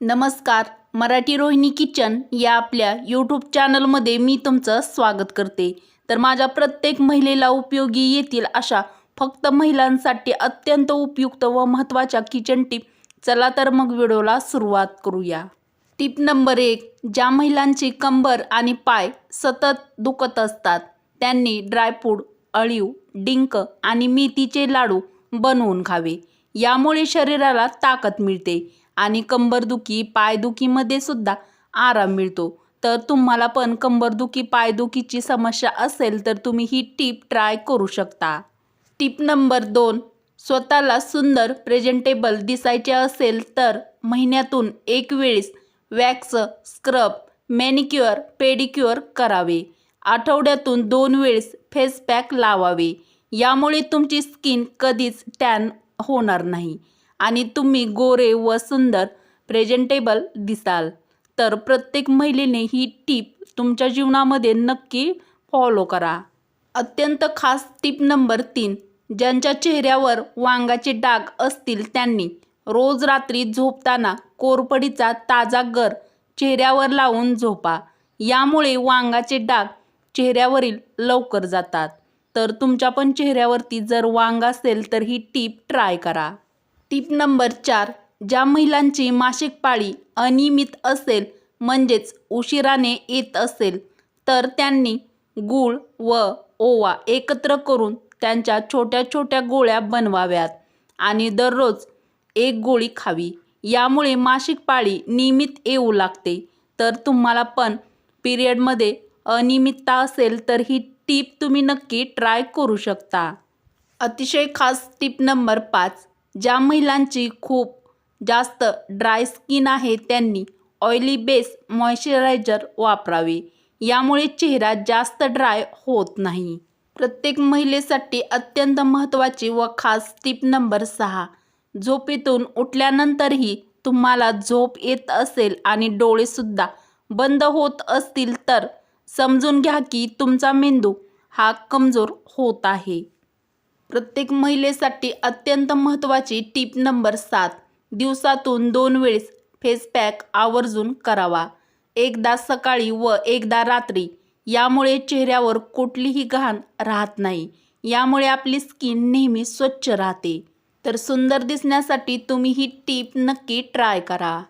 नमस्कार मराठी रोहिणी किचन या आपल्या यूट्यूब चॅनलमध्ये मी तुमचं स्वागत करते. तर माझ्या प्रत्येक महिलेला उपयोगी येतील अशा फक्त महिलांसाठी अत्यंत उपयुक्त व महत्त्वाच्या किचन टिप चला तर मग व्हिडिओला सुरुवात करूया. टिप नंबर एक ज्या महिलांची कंबर आणि पाय सतत दुखत असतात त्यांनी ड्रायफ्रूट अळीव डिंक आणि मेथीचे लाडू बनवून खावे. यामुळे शरीराला ताकद मिळते आणि कंबरदुखी पायदुखीमध्ये सुद्धा आराम मिळतो. तर तुम्हाला पण कंबरदुखी पायदुखीची समस्या असेल तर तुम्ही ही टीप ट्राय करू शकता. टीप नंबर दोन स्वतःला सुंदर प्रेझेंटेबल दिसायचे असेल तर महिन्यातून एक वेळेस वॅक्स स्क्रब मॅनिक्युअर पेडिक्युअर करावे. आठवड्यातून दोन वेळेस फेस पॅक लावावे. यामुळे तुमची स्किन कधीच टॅन होणार नाही. आणि तुम्ही गोरे व सुंदर प्रेझेंटेबल दिसाल. तर प्रत्येक महिलेने ही टीप तुमच्या जीवनामध्ये नक्की फॉलो करा. अत्यंत खास टीप नंबर तीन ज्यांच्या चेहऱ्यावर वांगाचे डाग असतील त्यांनी रोज रात्री झोपताना कोरपडीचा ताजा गर चेहऱ्यावर लावून झोपा. यामुळे वांगाचे डाग चेहऱ्यावरील लवकर जातात. तर तुमच्या पण चेहऱ्यावरती जर वांग असेल तर ही टीप ट्राय करा. टीप नंबर चार ज्या महिलांची मासिक पाळी अनियमित असेल म्हणजेच उशिराने येत असेल तर त्यांनी गूळ व ओवा एकत्र करून त्यांच्या छोट्या छोट्या गोळ्या बनवाव्यात आणि दररोज एक गोळी खावी. यामुळे मासिक पाळी नियमित येऊ लागते. तर तुम्हाला पण पिरियडमध्ये अनियमितता असेल तर ही टीप तुम्ही नक्की ट्राय करू शकता. अतिशय खास टीप नंबर पाच ज्या महिलांची खूप जास्त ड्राय स्किन आहे त्यांनी ऑइली बेस मॉइश्चरायझर वापरावे. यामुळे चेहरा जास्त ड्राय होत नाही. प्रत्येक महिलेसाठी अत्यंत महत्त्वाची व खास टीप नंबर सहा. झोपेतून उठल्यानंतरही तुम्हाला झोप येत असेल आणि डोळेसुद्धा बंद होत असतील तर समजून घ्या की तुमचा मेंदू हा कमजोर होत आहे. प्रत्येक महिलेसाठी अत्यंत महत्त्वाची टीप नंबर सात. दिवसातून दोन वेळेस फेस पॅक आवर्जून करावा. एकदा सकाळी व एकदा रात्री. यामुळे चेहऱ्यावर कुठलीही घाण राहत नाही. यामुळे आपली स्किन नेहमी स्वच्छ राहते. तर सुंदर दिसण्यासाठी तुम्ही ही टीप नक्की ट्राय करा.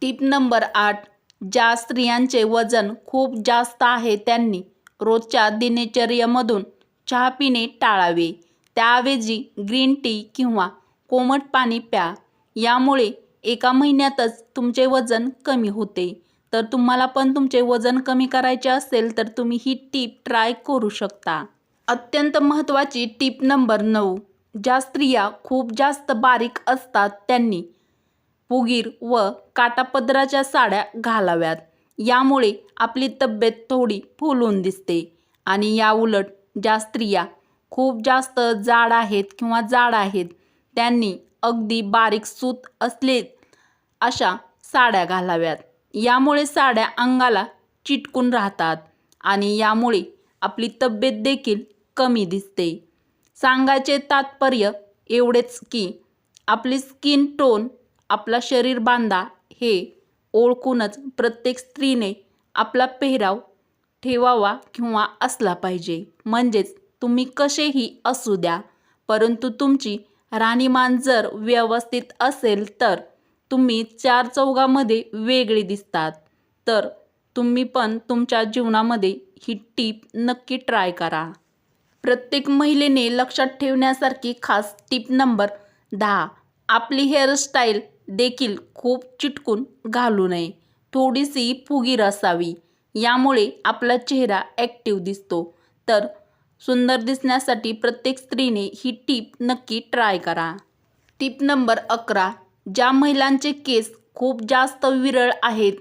टीप नंबर आठ. ज्या स्त्रियांचे वजन खूप जास्त आहे त्यांनी रोजच्या दिनचर्येमधून चहा पिणे टाळावे. त्याऐवजी ग्रीन टी किंवा कोमट पाणी प्या. यामुळे एका महिन्यातच तुमचे वजन कमी होते. तर तुम्हाला पण तुमचे वजन कमी करायचे असेल तर तुम्ही ही टीप ट्राय करू शकता. अत्यंत महत्त्वाची टीप नंबर नऊ. ज्या स्त्रिया खूप जास्त बारीक असतात त्यांनी फुगीर व काटापदराच्या साड्या घालाव्यात. यामुळे आपली तब्येत थोडी फुलून दिसते. आणि याउलट ज्या स्त्रिया खूप जास्त जाड आहेत किंवा जाड आहेत त्यांनी अगदी बारीक सूत असले अशा साड्या घालाव्यात. यामुळे साड्या अंगाला चिटकून राहतात आणि यामुळे आपली तब्येत देखील कमी दिसते. सांगायचे तात्पर्य एवढेच की आपली स्किन टोन आपला शरीर बांधा हे ओळखूनच प्रत्येक स्त्रीने आपला पेहराव ठेवावा किंवा असला पाहिजे. म्हणजेच तुम्ही कसेही असू द्या परंतु तुमची राहणीमान जर व्यवस्थित असेल तर तुम्ही चार चौघामध्ये वेगळे दिसतात. तर तुम्ही पण तुमच्या जीवनामध्ये ही टीप नक्की ट्राय करा. प्रत्येक महिलेने लक्षात ठेवण्यासारखी खास टीप नंबर दहा. आपली हेअरस्टाईल देखील खूप चिटकून घालू नये. थोडीशी फुगीर असावी. यामुळे आपला चेहरा ॲक्टिव्ह दिसतो. तर सुंदर दिसण्यासाठी प्रत्येक स्त्रीने ही टीप नक्की ट्राय करा. टीप नंबर अकरा ज्या महिलांचे केस खूप जास्त विरळ आहेत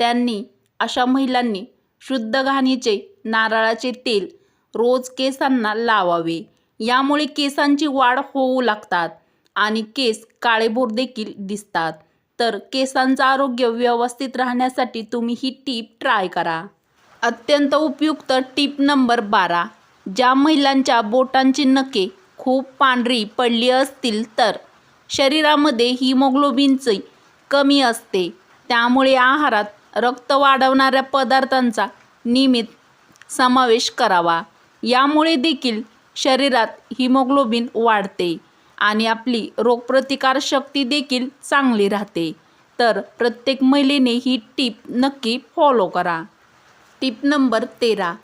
त्यांनी अशा महिलांनी शुद्ध घाणीचे नारळाचे तेल रोज केसांना लावावे. यामुळे केसांची वाढ होऊ लागतात आणि केस काळेभोर देखील दिसतात. तर केसांचं आरोग्य व्यवस्थित राहण्यासाठी तुम्ही ही टीप ट्राय करा. अत्यंत उपयुक्त टीप नंबर बारा ज्या महिलांच्या बोटांची नखे खूप पांढरी पडली असतील तर शरीरामध्ये हिमोग्लोबिनची कमी असते. त्यामुळे आहारात रक्त वाढवणाऱ्या पदार्थांचा नियमित समावेश करावा. यामुळे देखील शरीरात हिमोग्लोबिन वाढते आणि आपली रोगप्रतिकारशक्ती देखील चांगली राहते. तर प्रत्येक महिलेने ही टीप नक्की फॉलो करा. टीप नंबर तेरा.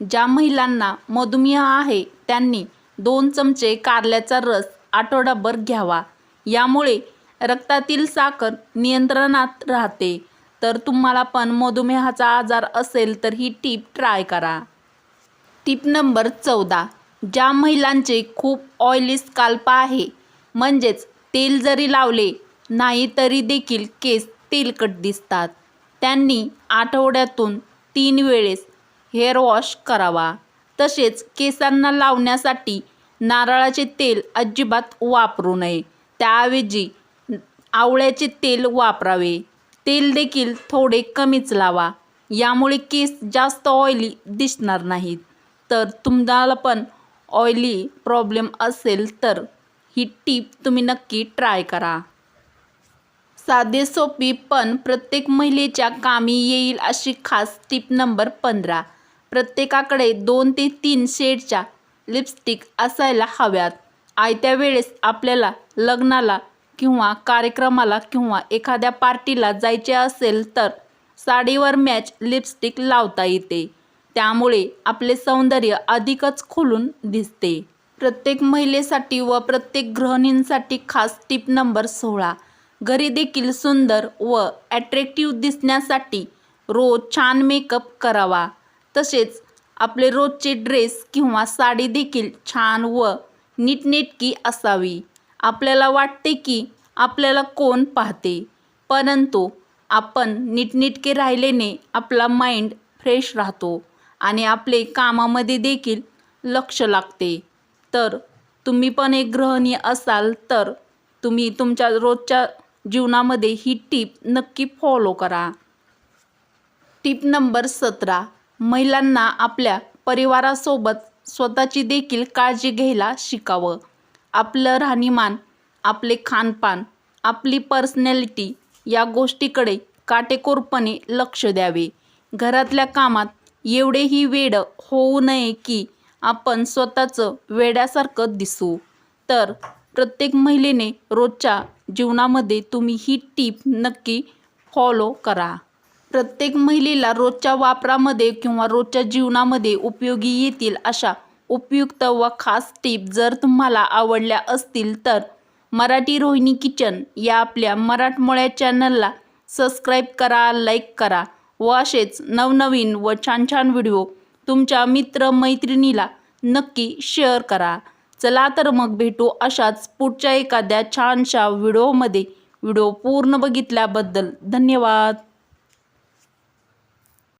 ज्या महिलांना मधुमेह आहे त्यांनी दोन चमचे कारल्याचा रस आठवडाभर घ्यावा. यामुळे रक्तातील साखर नियंत्रणात राहते. तर तुम्हाला पण मधुमेहाचा आजार असेल तर ही टीप ट्राय करा. टीप नंबर चौदा. ज्या महिलांचे खूप ऑइली स्काल्प आहे म्हणजेच तेल जरी लावले नाही तरी देखील केस तेलकट दिसतात. त्यांनी आठवड्यातून तीन वेळेस हेअर वॉश करावा. तसेच केसांना लावण्यासाठी नारळाचे तेल अजिबात वापरू नये. त्याऐवजी आवळ्याचे तेल वापरावे. तेल देखील थोडे कमीच लावा. यामुळे केस जास्त ऑइली दिसणार नाहीत. तर तुम्हाला पण ऑइली प्रॉब्लेम असेल तर ही टीप तुम्ही नक्की ट्राय करा. साधे सोपी पण प्रत्येक महिलेच्या कामी येईल अशी खास टीप नंबर पंधरा. प्रत्येकाकडे दोन ते तीन शेडच्या लिपस्टिक असायला हव्यात. आयत्या वेळेस आपल्याला लग्नाला किंवा कार्यक्रमाला किंवा एखाद्या पार्टीला जायचे असेल तर साडीवर मॅच लिपस्टिक लावता येते. त्यामुळे आपले सौंदर्य अधिकच खुलून दिसते. प्रत्येक महिलेसाठी व प्रत्येक गृहिणींसाठी खास टिप नंबर सोळा. घरी देखील सुंदर व ॲट्रॅक्टिव्ह दिसण्यासाठी रोज छान मेकअप करावा. तसेच आपले रोजचे ड्रेस किंवा साडी देखील छान व नीटनेटकी असावी. आपल्याला वाटते की आपल्याला कोण पाहते? परंतु आपण नीटनेटके राहिल्याने आपला माइंड फ्रेश राहतो आणि आपले कामामध्ये देखील लक्ष लागते. तर तुम्ही पण एक ग्रहणीय असाल तर तुम्ही तुमच्या रोजच्या जीवनामध्ये ही टीप नक्की फॉलो करा. टीप नंबर सतरा. महिलांना आपल्या परिवारासोबत स्वतःची देखील काळजी घ्यायला शिकावं. आपलं राहणीमान आपले खानपान आपली पर्सनॅलिटी या गोष्टीकडे काटेकोरपणे लक्ष द्यावे. घरातल्या कामात एवढेही वेड होऊ नये की आपण स्वतःचं वेड्यासारखं दिसू. तर प्रत्येक महिलेने रोजच्या जीवनामध्ये तुम्ही ही टीप नक्की फॉलो करा. प्रत्येक महिलेला रोजच्या वापरामध्ये किंवा रोजच्या जीवनामध्ये उपयोगी येतील अशा उपयुक्त व खास टीप जर तुम्हाला आवडल्या असतील तर मराठी रोहिणी किचन या आपल्या मराठमोळ्या चॅनलला सबस्क्राईब करा लाईक करा व असेच नवनवीन व छान छान व्हिडिओ तुमच्या मित्र मैत्रिणीला नक्की शेअर करा. चला तर मग भेटू अशाच पुढच्या एखाद्या छानशा व्हिडिओमध्ये. व्हिडिओ पूर्ण बघितल्याबद्दल धन्यवाद.